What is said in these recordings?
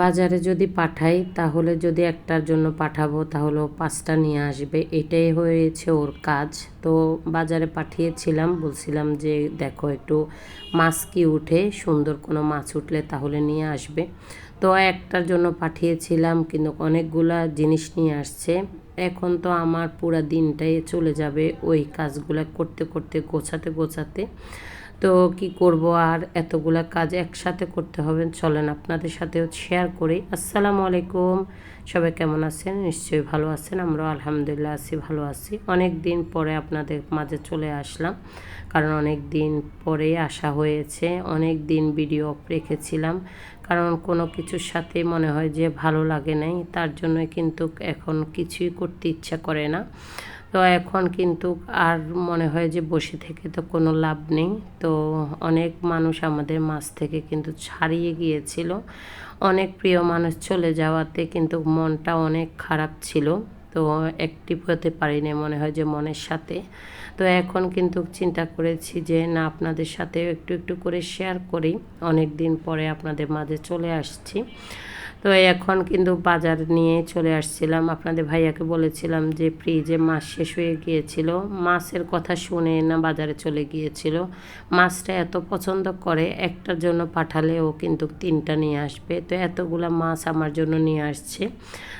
বাজারে যদি পাঠাই, তাহলে যদি একটার জন্য পাঠাবো, তাহলে পাঁচটা নিয়ে আসবে। এটাই হয়েছে ওর কাজ। তো বাজারে পাঠিয়েছিলাম, বলছিলাম যে দেখো একটু মাছ কি উঠে, সুন্দর কোনো মাছ উঠলে তাহলে নিয়ে আসবে। তো একটার জন্য পাঠিয়েছিলাম, কিন্তু অনেকগুলা জিনিস নিয়ে আসছে। এখন তো আমার পুরা দিনটাই চলে যাবে ওই কাজগুলো করতে করতে, গোছাতে গোছাতে। তো কি করব আর এতগুলা কাজ একসাথে করতে হবে। চলেন আপনাদের সাথেও শেয়ার করি। আসসালামু আলাইকুম। সবাই কেমন আছেন? নিশ্চয়ই ভালো আছেন। আমরাও আলহামদুলিল্লাহ আছি, ভালো আছি। অনেক দিন পরে আপনাদের মাঝে চলে আসলাম, কারণ অনেক দিন পরে আসা হয়েছে। অনেক দিন ভিডিও রেখেছিলাম, কারণ কোনো কিছুর সাথে মনে হয় যে ভালো লাগে নাই, তার জন্য কিন্তু এখন কিছুই করতে ইচ্ছা করে না। তো এখন কিন্তু আর মনে হয় যে বসে থেকে তো কোনো লাভ নেই। তো অনেক মানুষ আমাদের মাছ থেকে কিন্তু ছাড়িয়ে গিয়েছিল। অনেক প্রিয় মানুষ চলে যাওয়াতে কিন্তু মনটা অনেক খারাপ ছিল। তো অ্যাক্টিভ হতে পারিনি মনে হয় যে মনের সাথে। তো এখন কিন্তু চিন্তা করেছি যে না, আপনাদের সাথে একটু একটু করে শেয়ার করি। অনেক দিন পরে আপনাদের মাঝে চলে আসছি। তো এখন কিন্তু বাজার নিয়ে চলে আসছিলাম। আপনাদের ভাইয়াকে বলেছিলাম যে, ফ্রিজে মাছ শেষ হয়ে গিয়েছিল। মাছের কথা শুনে না বাজারে চলে গিয়েছিল। মাছটা এত পছন্দ করে, একটার জন্য পাঠালে ও কিন্তু তিনটা নিয়ে আসবে। তো এতগুলা মাছ আমার জন্য নিয়ে আসছে।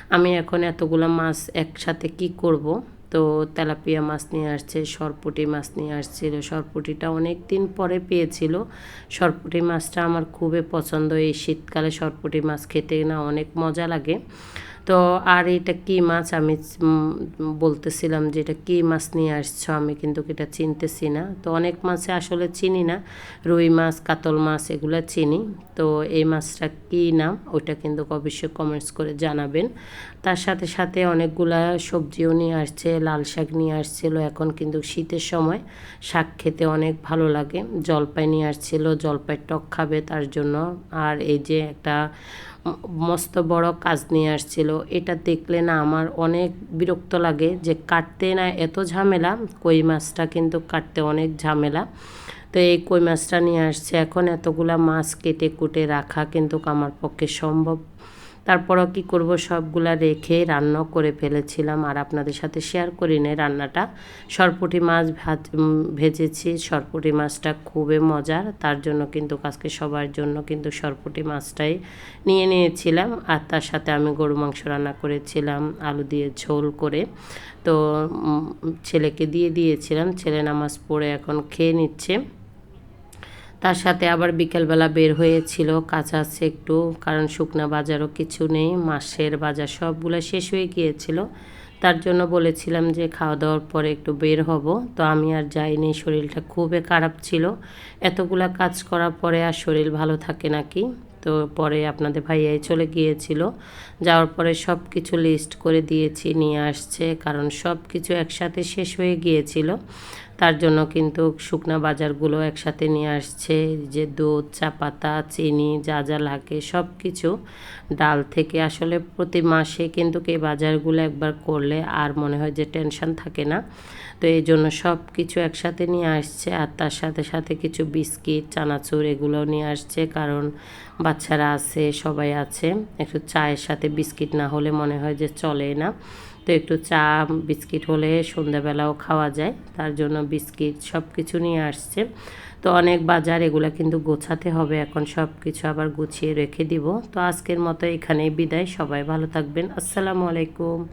আমি এখন এতগুলো মাছ একসাথে কি করব? তো তেলাপিয়া মাছ নিয়ে আসছে, সরপুটি মাছ নিয়ে আসছিল। সরপুটিটা অনেক দিন পরে পেয়েছিল। সরপুটি মাছটা আমার খুবই পছন্দ। এই শীতকালে সরপুটি মাছ খেতে না অনেক মজা লাগে। তো আর এটা কি মাছ? আমি বলতেছিলাম যে এটা কী মাছ নিয়ে আসছো? আমি কিন্তু এটা চিনতেছি না। তো অনেক মাছে আসলে চিনি না। রুই মাছ, কাতল মাছ এগুলো চিনি। তো এই মাছটা কী নাম? ওইটা কিন্তু অবশ্যই কমেন্টস করে জানাবেন। তার সাথে সাথে অনেকগুলা সবজিও নিয়ে আসছে, লাল শাক নিয়ে আসছিল। এখন কিন্তু শীতের সময় শাক খেতে অনেক ভালো লাগে। জলপাই নিয়ে আসছিল, জলপাই টক খাবে তার জন্য। আর এই যে একটা মস্ত বড় কাজ নিয়ে আসছিল। এটা দেখলে না আমার অনেক বিরক্ত লাগে যে কাটতে না এত ঝামেলা, কই মাছটা কিন্তু কাটতে অনেক ঝামেলা। তো এই কই মাছটা নিয়ে আসছে। এখন এতগুলা মাছ কেটে কুটে রাখা কিন্তু আমার পক্ষে সম্ভব তারপরও কি করব সবগুলা রেখে রান্না করে ফেলেছিলাম। আর আপনাদের সাথে শেয়ার করি নে রান্নাটা। সরপুটি মাছ ভেজেছি। সরপুটি মাছটা খুবই মজার। তার জন্য কিন্তু আজকে সবার জন্য কিন্তু সরপুটি মাছটাই নিয়ে নিয়েছিলাম। আর তার সাথে আমি গরু মাংস রান্না করেছিলাম, আলু দিয়ে ঝোল করে। তো ছেলেকে দিয়ে দিয়েছিলাম। ছেলে নামাজ পড়ে এখন খেয়ে নিচ্ছে। তার সাথে আবার বিকেলবেলা বের হয়েছিল, কাঁচা আছে একটু, কারণ শুকনা বাজারও কিছু নেই, মাসের বাজার সবগুলো শেষ হয়ে গিয়েছিল। তার জন্য বলেছিলাম যে খাওয়া দাওয়ার পরে একটু বের হব। তো আমি আর যাইনি, শরীরটা খুবই খারাপ ছিল। এতগুলা কাজ করার পরে আর শরীর ভালো থাকে নাকি? তো পরে আপনাদের ভাইয়াই চলে গিয়েছিল। যাওয়ার পরে সব কিছু লিস্ট করে দিয়েছি, নিয়ে আসছে, কারণ সব কিছু একসাথে শেষ হয়ে গিয়েছিল। তার জন্য কিন্তু শুকনা বাজারগুলো একসাথে নিয়ে আসছে। যে দুধ, চা পাতা, চিনি যা যা লাগে সব কিছু ডাল থেকে। আসলে প্রতি মাসে কিন্তু এই বাজারগুলো একবার করলে আর মনে হয় যে টেনশন থাকে না। তো এই জন্য সব কিছু একসাথে নিয়ে আসছে আর তার সাথে সাথে কিছু বিস্কিট, চানাচুর এগুলোও নিয়ে আসছে। কারণ বাচ্চারা আছে, সবাই আছে। একটু চায়ের সাথে বিস্কিট না হলে মনে হয় যে চলে না। তো একটু চা, বিস্কিট হলে সন্ধ্যাবেলাও খাওয়া যায়। তার জন্য বিস্কিট সব কিছু নিয়ে আসছে। তো অনেক বাজার এগুলো কিন্তু গোছাতে হবে। এখন সব কিছু আবার গুছিয়ে রেখে দিব। তো আজকের মতো এখানেই বিদায়। সবাই ভালো থাকবেন। আসসালামু আলাইকুম।